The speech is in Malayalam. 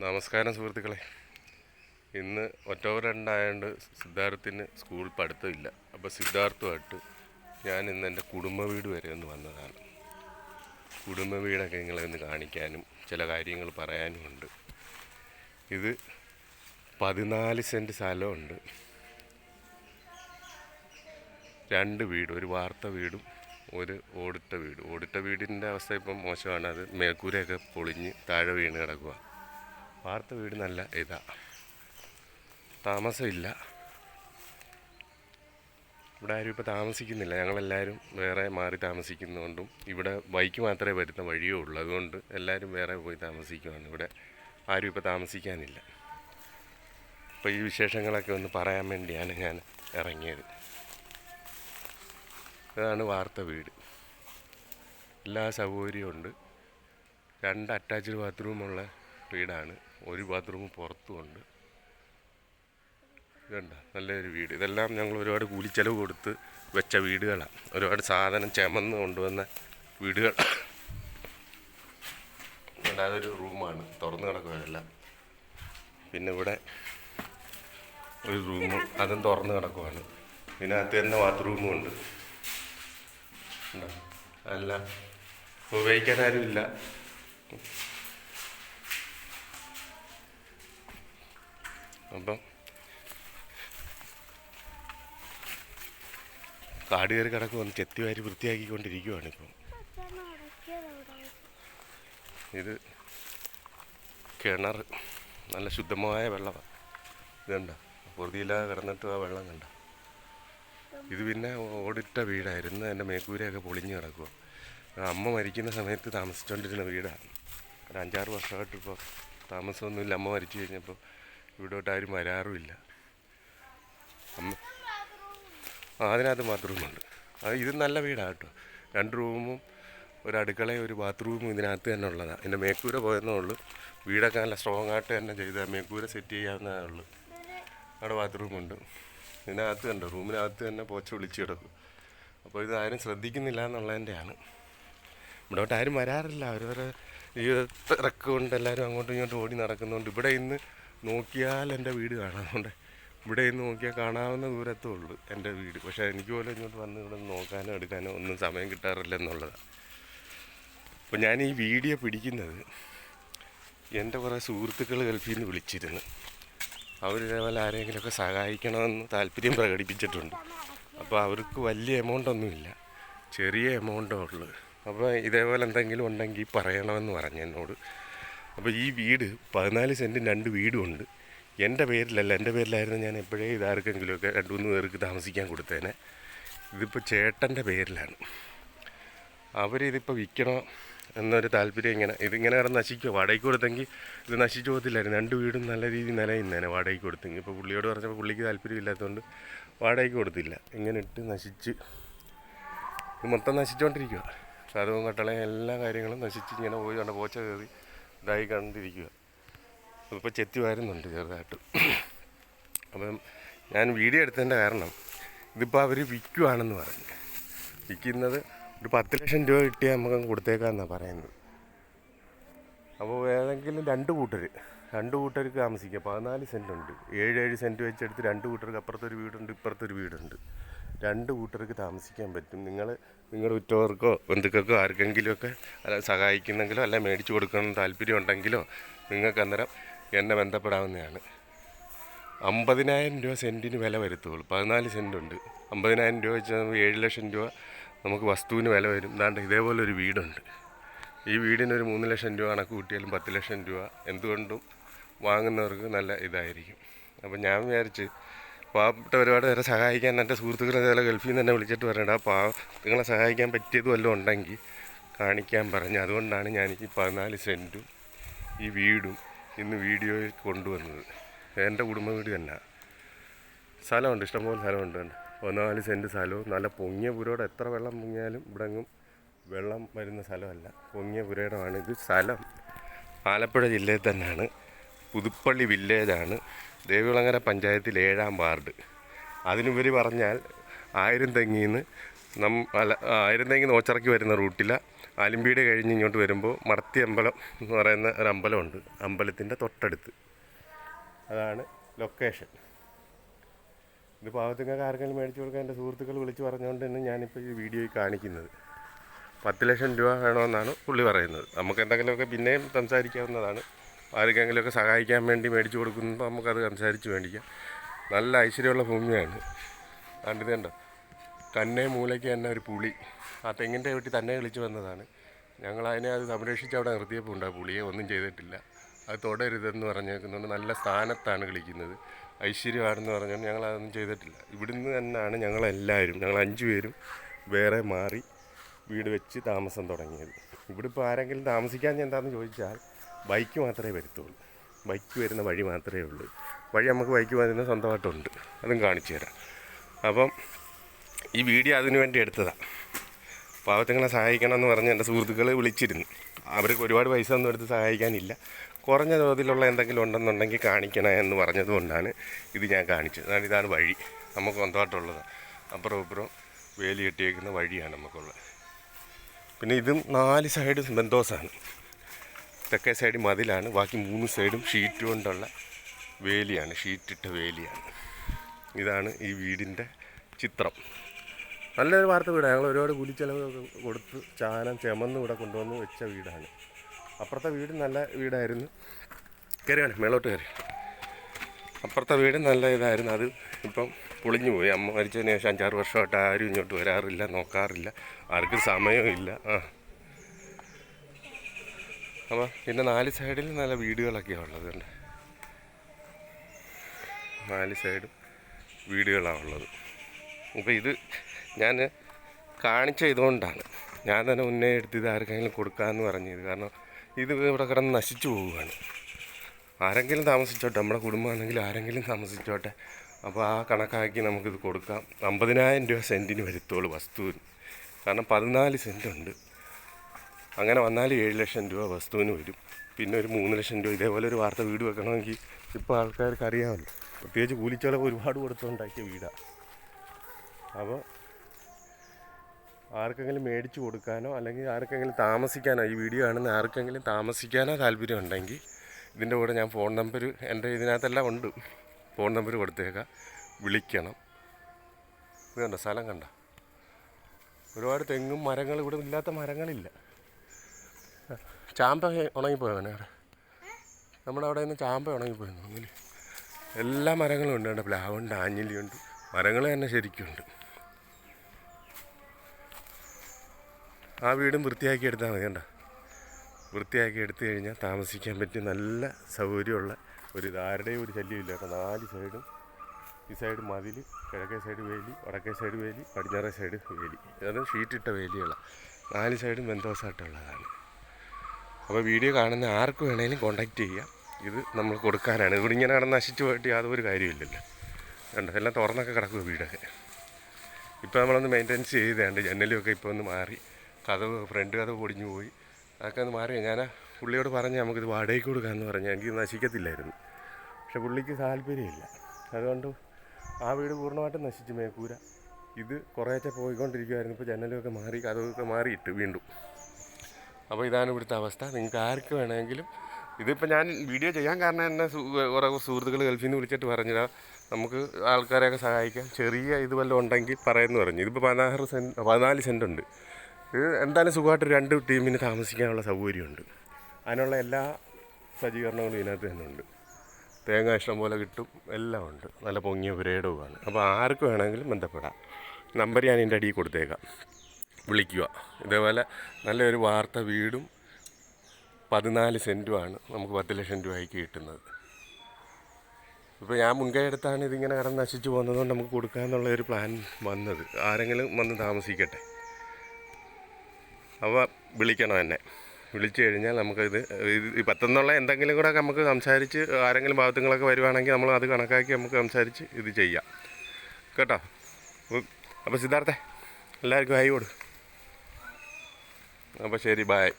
നമസ്കാരം സുഹൃത്തുക്കളെ. ഇന്ന് ഒക്ടോബർ രണ്ടായതുകൊണ്ട് സിദ്ധാർത്ഥിന് സ്കൂൾ പഠിത്തമില്ല. അപ്പോൾ സിദ്ധാർത്ഥുമായിട്ട് ഞാൻ ഇന്ന് എന്റെ കുടുംബ വീട് വരെ ഒന്ന് വന്നതാണ്. കുടുംബ വീടൊക്കെ നിങ്ങളെ ഒന്ന് കാണിക്കാനും ചില കാര്യങ്ങൾ പറയാനും ഉണ്ട്. ഇത് പതിനാല് സെന്റ് സ്ഥലമുണ്ട്. രണ്ട് വീട് ഒരു വാർത്ത വീടും ഒരു ഓടിട്ട വീട്. ഓടിട്ട വീടിന്റെ അവസ്ഥ ഇപ്പം മോശമാണ്. അത് മേൽക്കൂരയൊക്കെ പൊളിഞ്ഞ് താഴെ വീണ് കിടക്കുക വാർത്ത വീട് നല്ല ഇതാ. താമസമില്ല. ഇവിടെ ആരും ഇപ്പോൾ താമസിക്കുന്നില്ല. ഞങ്ങളെല്ലാവരും വേറെ മാറി താമസിക്കുന്നതുകൊണ്ടും ഇവിടെ ബൈക്ക് മാത്രമേ വരുന്ന വഴിയേ ഉള്ളൂ. അതുകൊണ്ട് എല്ലാവരും വേറെ പോയി താമസിക്കുവാണ്. ഇവിടെ ആരും ഇപ്പോൾ താമസിക്കാനില്ല. അപ്പോൾ ഈ വിശേഷങ്ങളൊക്കെ ഒന്ന് പറയാൻ വേണ്ടിയാണ് ഞാൻ ഇറങ്ങിയത്. ഇതാണ് വാർത്ത വീട്. എല്ലാ സൗകര്യവും ഉണ്ട്. രണ്ട് അറ്റാച്ച്ഡ് ബാത്റൂമുള്ള വീടാണ്. ഒരു ബാത്റൂം പുറത്തുമുണ്ട് ഇതുണ്ട. നല്ലൊരു വീട്. ഇതെല്ലാം ഞങ്ങൾ ഒരുപാട് കൂലിച്ചെലവ് കൊടുത്ത് വെച്ച വീടുകളാണ് ഒരുപാട് സാധനം ചമന്ന് കൊണ്ടുവന്ന വീടുകൾ. അതൊരു റൂമാണ്. തുറന്നു കിടക്കുകയല്ല പിന്നെ ഇവിടെ ഒരു റൂം അതും തുറന്ന് കിടക്കുവാണ്. ഇതിനകത്ത് തന്നെ ബാത്റൂമും ഉണ്ട്? അല്ല ഉപയോഗിക്കാൻ ആരുമില്ല. അപ്പം കാട് കയറി കിടക്കുവാണ് ചെത്തി വാരി വൃത്തിയാക്കിക്കൊണ്ടിരിക്കുവാണ് ഇപ്പം. ഇത് കിണർ നല്ല ശുദ്ധമായ വെള്ളമാണ് ഇതുണ്ട പൊറുതിയില്ലാതെ കിടന്നിട്ട് ആ വെള്ളം കണ്ട? ഇത് പിന്നെ ഓടിട്ട വീടായിരുന്നു. എന്റെ മേക്കൂരയൊക്കെ പൊളിഞ്ഞ് കിടക്കുക അമ്മ മരിക്കുന്ന സമയത്ത് താമസിച്ചുകൊണ്ടിരുന്ന വീടാണ് ഒരു അഞ്ചാറ് വർഷമായിട്ട് ഇപ്പോൾ താമസമൊന്നുമില്ല. അമ്മ മരിച്ചു കഴിഞ്ഞപ്പോൾ ഇവിടോട്ട് ആരും വരാറുമില്ല. ആ അതിനകത്ത് ബാത്റൂമുണ്ട്. അത് ഇത് നല്ല വീടാണ് കേട്ടോ. രണ്ട് റൂമും ഒരു അടുക്കളയും ഒരു ബാത്റൂമും ഇതിനകത്ത് തന്നെ ഉള്ളതാണ് എന്റെ മേക്കൂര പോയെന്നേ ഉള്ളൂ. വീടൊക്കെ നല്ല സ്ട്രോങ് ആയിട്ട് തന്നെ ചെയ്ത മേക്കൂര സെറ്റ് ചെയ്യാവുന്നതേ ഉള്ളൂ. അവിടെ ബാത്റൂമുണ്ട്. ഇതിനകത്ത് കണ്ടോ റൂമിനകത്ത് തന്നെ പോച്ച വിളിച്ചു കിടക്കും. അപ്പോൾ ഇത് ആരും ശ്രദ്ധിക്കുന്നില്ല എന്നുള്ളതിന്റെയാണ്. ഇവിടോട്ട് ആരും വരാറില്ല. അവരവരെ ജീവിതത്തിറക്ക് കൊണ്ട് എല്ലാവരും അങ്ങോട്ടും ഇങ്ങോട്ടും ഓടി നടക്കുന്നതുകൊണ്ട് ഇവിടെ ഇന്ന് നോക്കിയാൽ എന്റെ വീട് കാണാം ഇവിടെ നിന്ന് നോക്കിയാൽ കാണാവുന്ന ദൂരത്തേ ഉള്ളൂ എന്റെ വീട്. പക്ഷേ എനിക്ക് പോലും ഇങ്ങോട്ട് വന്ന് ഇവിടെ നോക്കാനോ എടുക്കാനോ ഒന്നും സമയം കിട്ടാറില്ല എന്നുള്ളതാണ് അപ്പോൾ ഞാൻ ഈ വീഡിയോ പിടിക്കുന്നത് എന്റെ കുറേ സുഹൃത്തുക്കൾ ഗൾഫിൽ നിന്ന് വിളിച്ചിരുന്നു. അവർ ഇതേപോലെ ആരെങ്കിലുമൊക്കെ സഹായിക്കണമെന്ന് താല്പര്യം പ്രകടിപ്പിച്ചിട്ടുണ്ട്. അപ്പോൾ അവർക്ക് വലിയ എമൗണ്ട് ഒന്നുമില്ല ചെറിയ എമൗണ്ടേ ഉള്ളൂ. അപ്പോൾ ഇതേപോലെ എന്തെങ്കിലും ഉണ്ടെങ്കിൽ പറയണമെന്ന് പറഞ്ഞു എന്നോട്. അപ്പോൾ ഈ വീട് പതിനാല് സെന്റും രണ്ട് വീടുമുണ്ട് എന്റെ പേരിലല്ല എന്റെ പേരിലായിരുന്നു ഞാൻ എപ്പോഴേ ഇതാർക്കെങ്കിലുമൊക്കെ രണ്ട് മൂന്ന് പേർക്ക് താമസിക്കാൻ കൊടുത്തേനെ. ഇതിപ്പോൾ ചേട്ടന്റെ പേരിലാണ്. അവരിതിപ്പോൾ വിൽക്കണോ എന്നൊരു താല്പര്യം ഇങ്ങനെ ഇതിങ്ങനെ കിടന്ന് നശിക്കുക വാടകയ്ക്ക് കൊടുത്തെങ്കിൽ ഇത് നശിച്ചു പോകത്തില്ലായിരുന്നു. രണ്ട് വീടും നല്ല രീതിയിൽ നിലയുന്നേനെ വാടകയ്ക്ക് കൊടുത്തെങ്കിൽ ഇപ്പോൾ പുള്ളിയോട് പറഞ്ഞപ്പോൾ പുള്ളിക്ക് താല്പര്യമില്ലാത്തതുകൊണ്ട് വാടകയ്ക്ക് കൊടുത്തില്ല. ഇങ്ങനെ ഇട്ട് നശിച്ച് ഇത് മൊത്തം നശിച്ചുകൊണ്ടിരിക്കുക ചതവും കട്ടളയും എല്ലാ കാര്യങ്ങളും നശിച്ച് ഇങ്ങനെ പോയി കൊണ്ട് പോച്ച കയറി ഇതായി കണ്ടിരിക്കുക. ഇപ്പോൾ ചെത്തി വരുന്നുണ്ട് ചെറുതായിട്ട്. അപ്പം ഞാൻ വീഡിയോ എടുത്തതിന്റെ കാരണം ഇതിപ്പോൾ അവർ വിൽക്കുവാണെന്ന് പറഞ്ഞു. വിൽക്കുന്നത് ഒരു പത്ത് ലക്ഷം രൂപ കിട്ടിയാൽ നമുക്ക് കൊടുത്തേക്കാന്നാണ് പറയുന്നത്. അപ്പോൾ ഏതെങ്കിലും രണ്ട് കൂട്ടർ രണ്ട് കൂട്ടർക്ക് താമസിക്കുക പതിനാല് സെന്റുണ്ട് ഏഴ് ഏഴ് സെന്റ് വെച്ചെടുത്ത് രണ്ട് കൂട്ടർക്ക് അപ്പുറത്തൊരു വീടുണ്ട് ഇപ്പുറത്തൊരു വീടുണ്ട്. രണ്ട് കൂട്ടർക്ക് താമസിക്കാൻ പറ്റും. നിങ്ങൾ നിങ്ങളുടെ ഉറ്റവർക്കോ ബന്ധുക്കൾക്കോ ആർക്കെങ്കിലുമൊക്കെ അല്ല സഹായിക്കുന്നെങ്കിലോ അല്ല മേടിച്ചു കൊടുക്കണം താല്പര്യം ഉണ്ടെങ്കിലോ നിങ്ങൾക്ക് അന്നേരം എന്നെ ബന്ധപ്പെടാവുന്നതാണ്. അമ്പതിനായിരം രൂപ സെന്റിന് വില വരുത്തുള്ളൂ. പതിനാല് സെന്റ് ഉണ്ട് അമ്പതിനായിരം രൂപ നമുക്ക് ഏഴ് ലക്ഷം രൂപ നമുക്ക് വസ്തുവിന് വില വരും. ദാണ്ട് ഇതേപോലെ ഒരു വീടുണ്ട്. ഈ വീടിന് ഒരു മൂന്ന് ലക്ഷം രൂപ കണക്ക് കൂട്ടിയാലും പത്ത് ലക്ഷം രൂപ എന്തുകൊണ്ടും വാങ്ങുന്നവർക്ക് നല്ല ഇതായിരിക്കും. അപ്പോൾ ഞാൻ വിചാരിച്ച് പാവപ്പെട്ട ഒരുപാട് പേരെ സഹായിക്കാൻ എന്റെ സുഹൃത്തുക്കളെ ചില ഗൾഫിൽ നിന്ന് തന്നെ വിളിച്ചിട്ട് പറയണ്ട ആ പാവ നിങ്ങളെ സഹായിക്കാൻ പറ്റിയത് വല്ലതും ഉണ്ടെങ്കിൽ കാണിക്കാൻ പറഞ്ഞു. അതുകൊണ്ടാണ് ഞാൻ ഈ പതിനാല് സെന്റും ഈ വീടും ഇന്ന് വീഡിയോയിൽ കൊണ്ടുവന്നത്. എന്റെ കുടുംബ വീട് തന്നെ. സ്ഥലമുണ്ട് ഇഷ്ടംപോലെ സ്ഥലമുണ്ട്. പതിനാല് സെന്റ് സ്ഥലവും നല്ല പൊങ്ങിയ പുരയോടെ എത്ര വെള്ളം പൊങ്ങിയാലും ഇവിടെങ്ങും വെള്ളം വരുന്ന സ്ഥലമല്ല. പൊങ്ങിയ പുരയിടമാണ് ഇത് സ്ഥലം. ആലപ്പുഴ ജില്ലയിൽ തന്നെയാണ്. പുതുപ്പള്ളി വില്ലേജാണ് ദേവികുളങ്ങര പഞ്ചായത്തിൽ ഏഴാം വാർഡ്. അതിനുപരി പറഞ്ഞാൽ ആയിരം തെങ്ങിന്ന് നം അല്ല ആയിരം തെങ്ങിന്ന് ഓച്ചിറക്കി വരുന്ന റൂട്ടില ആലിമ്പീട് കഴിഞ്ഞ് ഇങ്ങോട്ട് വരുമ്പോൾ മടത്തി അമ്പലം എന്ന് പറയുന്ന ഒരു അമ്പലമുണ്ട്. അമ്പലത്തിന്റെ തൊട്ടടുത്ത്. അതാണ് ലൊക്കേഷൻ. ഇത് പാവത്തുങ്ങൾക്ക് ആർക്കെങ്കിലും മേടിച്ചു കൊടുക്കാൻ എന്റെ സുഹൃത്തുക്കൾ വിളിച്ച് പറഞ്ഞുകൊണ്ട് തന്നെ ഞാനിപ്പോൾ ഈ വീഡിയോയിൽ കാണിക്കുന്നത്. പത്ത് ലക്ഷം രൂപ വേണമെന്നാണ് പുള്ളി പറയുന്നത്. നമുക്ക് എന്തെങ്കിലുമൊക്കെ പിന്നെയും സംസാരിക്കാവുന്നതാണ്. ആർക്കെങ്കിലുമൊക്കെ സഹായിക്കാൻ വേണ്ടി മേടിച്ചു കൊടുക്കുമ്പോൾ നമുക്കത് സംസാരിച്ച് മേടിക്കാം. നല്ല ഐശ്വര്യമുള്ള ഭൂമിയാണ്. കണ്ടിതേണ്ട കണ്ടോ? തന്നെ മൂലയ്ക്ക് തന്നെ ഒരു പുളി. ആ തെങ്ങിന്റെ വെട്ടി തന്നെ കളിച്ച് വന്നതാണ്. ഞങ്ങൾ അതിനെ അത് സംരക്ഷിച്ച് അവിടെ നിർത്തിയപ്പോൾ ഉണ്ട്. ആ പുളിയെ ഒന്നും ചെയ്തിട്ടില്ല. അത് തുടരുതെന്ന് പറഞ്ഞേക്കുന്നുണ്ട് നല്ല സ്ഥാനത്താണ് കളിക്കുന്നത്. ഐശ്വര്യമാണെന്ന് പറഞ്ഞാൽ ഞങ്ങൾ അതൊന്നും ചെയ്തിട്ടില്ല. ഇവിടുന്ന് തന്നെയാണ് ഞങ്ങളെല്ലാവരും ഞങ്ങൾ അഞ്ച് പേരും വേറെ മാറി വീട് വെച്ച് താമസം തുടങ്ങിയത്. ഇവിടെ ഇപ്പോൾ ആരെങ്കിലും താമസിക്കാൻ എന്താണെന്ന് ചോദിച്ചാൽ ബൈക്ക് മാത്രമേ വരത്തുള്ളൂ. ബൈക്ക് വരുന്ന വഴി മാത്രമേ ഉള്ളൂ. വഴി നമുക്ക് ബൈക്ക് വരുന്ന സ്വന്തമായിട്ടുണ്ട്. അതും കാണിച്ചു തരാം. അപ്പം ഈ വീഡിയോ അതിനു വേണ്ടി എടുത്തതാണ് പാവത്തുങ്ങളെ സഹായിക്കണം എന്ന് പറഞ്ഞ് എന്റെ സുഹൃത്തുക്കൾ വിളിച്ചിരുന്നു. അവർക്ക് ഒരുപാട് പൈസ ഒന്നും എടുത്ത് സഹായിക്കാനില്ല. കുറഞ്ഞ തോതിലുള്ള എന്തെങ്കിലും ഉണ്ടെന്നുണ്ടെങ്കിൽ കാണിക്കണം എന്ന് പറഞ്ഞതുകൊണ്ടാണ് ഇത് ഞാൻ കാണിച്ചത്. അതാണ് ഇതാണ് വഴി. നമുക്ക് സ്വന്തമായിട്ടുള്ളത്. അപ്പുറം ഇപ്പുറം വേലി കെട്ടിയേക്കുന്ന വഴിയാണ് നമുക്കുള്ളത്. പിന്നെ ഇതും നാല് സൈഡ് ബന്തോസാണ് തെക്കേ സൈഡ് മതിലാണ്. ബാക്കി മൂന്ന് സൈഡും ഷീറ്റ് കൊണ്ടുള്ള വേലിയാണ്. ഷീറ്റിട്ട വേലിയാണ്. ഇതാണ് ഈ വീടിന്റെ ചിത്രം. നല്ലൊരു വാർത്ത വീടാണ്. ഞങ്ങൾ ഒരുപാട് കൂലിച്ചെലവ് കൊടുത്ത് ചാനം ചെമന്ന് ഇവിടെ കൊണ്ടുവന്ന് വെച്ച വീടാണ്. അപ്പുറത്തെ വീട് നല്ല വീടായിരുന്നു. കയറിയാണ് മേളോട്ട് കയറി അപ്പുറത്തെ വീട് നല്ല ഇതായിരുന്നു. അത് ഇപ്പം പൊളിഞ്ഞു പോയി. അമ്മ മരിച്ചതിന് ശേഷം അഞ്ചാറ് വർഷമായിട്ട് ആരും ഇങ്ങോട്ട് വരാറില്ല നോക്കാറില്ല. ആർക്കും സമയമില്ല ആ. അപ്പോൾ പിന്നെ നാല് സൈഡിൽ നല്ല വീടുകളൊക്കെയാണ് ഉള്ളത് ഉണ്ട് നാല് സൈഡും വീടുകളാണ് ഉള്ളത്. അപ്പോൾ ഇത് ഞാൻ കാണിച്ച ഇതുകൊണ്ടാണ്. ഞാൻ തന്നെ മുന്നേ എടുത്ത് ഇത് ആർക്കെങ്കിലും കൊടുക്കാമെന്ന് പറഞ്ഞത്. കാരണം ഇത് ഇവിടെ കിടന്ന് നശിച്ചു പോവുകയാണ്. ആരെങ്കിലും താമസിച്ചോട്ടെ നമ്മുടെ കുടുംബമാണെങ്കിൽ ആരെങ്കിലും താമസിച്ചോട്ടെ. അപ്പോൾ ആ കണക്കാക്കി നമുക്കിത് കൊടുക്കാം. അമ്പതിനായിരം രൂപ സെന്റിന് വരുത്തുള്ളൂ വസ്തുവിന് കാരണം പതിനാല് സെന്റ് ഉണ്ട്. അങ്ങനെ വന്നാൽ ഏഴ് ലക്ഷം രൂപ വസ്തുവിന് വരും. പിന്നെ ഒരു മൂന്ന് ലക്ഷം രൂപ ഇതേപോലെ ഒരു വാർത്ത വീട് വെക്കണമെങ്കിൽ ഇപ്പോൾ ആൾക്കാർക്ക് അറിയാമല്ലോ. പ്രത്യേകിച്ച് കൂലിച്ചെലവ് ഒരുപാട് കൊടുത്തുണ്ടാക്കിയ വീടാണ് അപ്പോൾ ആർക്കെങ്കിലും മേടിച്ചു കൊടുക്കാനോ അല്ലെങ്കിൽ ആർക്കെങ്കിലും താമസിക്കാനോ ഈ വീഡിയോ കാണുന്ന ആർക്കെങ്കിലും താമസിക്കാനോ താല്പര്യം ഉണ്ടെങ്കിൽ ഇതിന്റെ കൂടെ ഞാൻ ഫോൺ നമ്പർ എന്റെ ഇതിനകത്തെല്ലാം ഉണ്ട്. ഫോൺ നമ്പർ കൊടുത്തേക്കാം. വിളിക്കണം. ഇത് കണ്ടോ? സ്ഥലം കണ്ട? ഒരുപാട് തെങ്ങും മരങ്ങളും ഇവിടെ ഇല്ലാത്ത മരങ്ങളില്ല. ചാമ്പ ഉണങ്ങിപ്പോയവനെ. അവിടെ നമ്മുടെ അവിടെ നിന്ന് ചാമ്പ ഉണങ്ങിപ്പോയെന്ന് ഒന്നിൽ എല്ലാ മരങ്ങളും ഉണ്ട് കേട്ടോ പ്ലാവുണ്ട് ആഞ്ഞിലിയുണ്ട്. മരങ്ങൾ തന്നെ ശരിക്കുണ്ട് ആ വീടും വൃത്തിയാക്കി എടുത്താൽ മതി കണ്ട? വൃത്തിയാക്കി എടുത്തു കഴിഞ്ഞാൽ താമസിക്കാൻ പറ്റിയ നല്ല സൗകര്യമുള്ള ഒരു ആരുടെയും ഒരു ശല്യമില്ല കേട്ടോ. നാല് സൈഡും ഈ സൈഡ് മതിൽ കിഴക്കേ സൈഡ് വേലി വടക്കേ സൈഡ് വേലി പടിഞ്ഞാറേ സൈഡ് വേലി. അത് ഷീറ്റിട്ട വേലികളാണ്. നാല് സൈഡും ബന്ധോസായിട്ടുള്ളതാണ് അപ്പോൾ വീഡിയോ കാണുന്ന ആർക്ക് വേണേലും കോണ്ടാക്ട് ചെയ്യാം. ഇത് നമ്മൾ കൊടുക്കാനാണ്. ഇവിടെ ഇങ്ങനെ കിടന്ന് നശിച്ചു പോയിട്ട് യാതൊരു കാര്യമില്ലല്ലോ കണ്ടോ? എല്ലാം തുറന്നൊക്കെ കിടക്കുക വീടൊക്കെ. ഇപ്പോൾ നമ്മളൊന്ന് മെയിന്റെനൻസ് ചെയ്തതാണ്ട് ജനലൊക്കെ ഇപ്പോൾ ഒന്ന് മാറി. കഥവ് ഫ്രണ്ട് കഥവ് പൊടിഞ്ഞു പോയി. അതൊക്കെ ഒന്ന് മാറി. ഞാൻ പുള്ളിയോട് പറഞ്ഞ് നമുക്കിത് വാടകയ്ക്ക് കൊടുക്കാമെന്ന് പറഞ്ഞാൽ എനിക്ക് നശിക്കത്തില്ലായിരുന്നു. പക്ഷെ പുള്ളിക്ക് താല്പര്യമില്ല. അതുകൊണ്ട് ആ വീട് പൂർണമായിട്ടും നശിച്ചു മേക്കൂര ഇത് കുറേശ്ശെ പോയിക്കൊണ്ടിരിക്കുമായിരുന്നു ഇപ്പോൾ ജനലൊക്കെ മാറി കഥവൊക്കെ മാറിയിട്ട് വീണ്ടും. അപ്പോൾ ഇതാണ് ഇവിടുത്തെ അവസ്ഥ. നിങ്ങൾക്ക് ആർക്ക് വേണമെങ്കിലും ഇതിപ്പോൾ ഞാൻ വീഡിയോ ചെയ്യാൻ കാരണം എന്നെ കുറേ സുഹൃത്തുക്കൾ ഗൾഫിൽ നിന്ന് വിളിച്ചിട്ട് പറഞ്ഞതാ. നമുക്ക് ആൾക്കാരെയൊക്കെ സഹായിക്കാം. ചെറിയ ഇത് വല്ലതും ഉണ്ടെങ്കിൽ പറയുമെന്ന് പറഞ്ഞു. ഇതിപ്പോൾ പതിനാറ് സെന്റ് പതിനാല് സെന്റ് ഉണ്ട് ഇത് എന്തായാലും സുഖമായിട്ട് രണ്ട് ടീമിന് താമസിക്കാനുള്ള സൗകര്യമുണ്ട്. അതിനുള്ള എല്ലാ സജ്ജീകരണങ്ങളും ഇതിനകത്ത് തന്നെ ഉണ്ട് തേങ്ങ ഇഷ്ടം പോലെ കിട്ടും. എല്ലാം ഉണ്ട്. നല്ല പൊങ്ങിയ പുരയിടവുമാണ്. അപ്പോൾ ആർക്ക് വേണമെങ്കിലും ബന്ധപ്പെടാം. നമ്പർ ഞാൻ എന്റെ അടിയിൽ കൊടുത്തേക്കാം. വിളിക്കുക. ഇതേപോലെ നല്ലൊരു വാർത്ത വീടും പതിനാല് സെന്റുമാണ് നമുക്ക് പത്ത് ലക്ഷം രൂപയ്ക്ക് കിട്ടുന്നത്. ഇപ്പോൾ ഞാൻ മുൻകൈ എടുത്താണ് ഇതിങ്ങനെ കടന്ന് നശിച്ചു പോകുന്നതുകൊണ്ട് നമുക്ക് കൊടുക്കാമെന്നുള്ള ഒരു പ്ലാൻ വന്നത്. ആരെങ്കിലും വന്ന് താമസിക്കട്ടെ. അവ വിളിക്കണം എന്നെ. വിളിച്ചു കഴിഞ്ഞാൽ നമുക്കിത് ഈ പത്തെന്നുള്ള എന്തെങ്കിലും കൂടെ നമുക്ക് സംസാരിച്ച് ആരെങ്കിലും ഭാഗത്തുങ്ങളൊക്കെ വരുവാണെങ്കിൽ നമ്മൾ അത് കണക്കാക്കി നമുക്ക് സംസാരിച്ച് ഇത് ചെയ്യാം. കേട്ടോ? അപ്പോൾ സിദ്ധാർത്ഥേ എല്ലാവർക്കും ഹൈ കൊടു. അപ്പോൾ ശരി ബായ്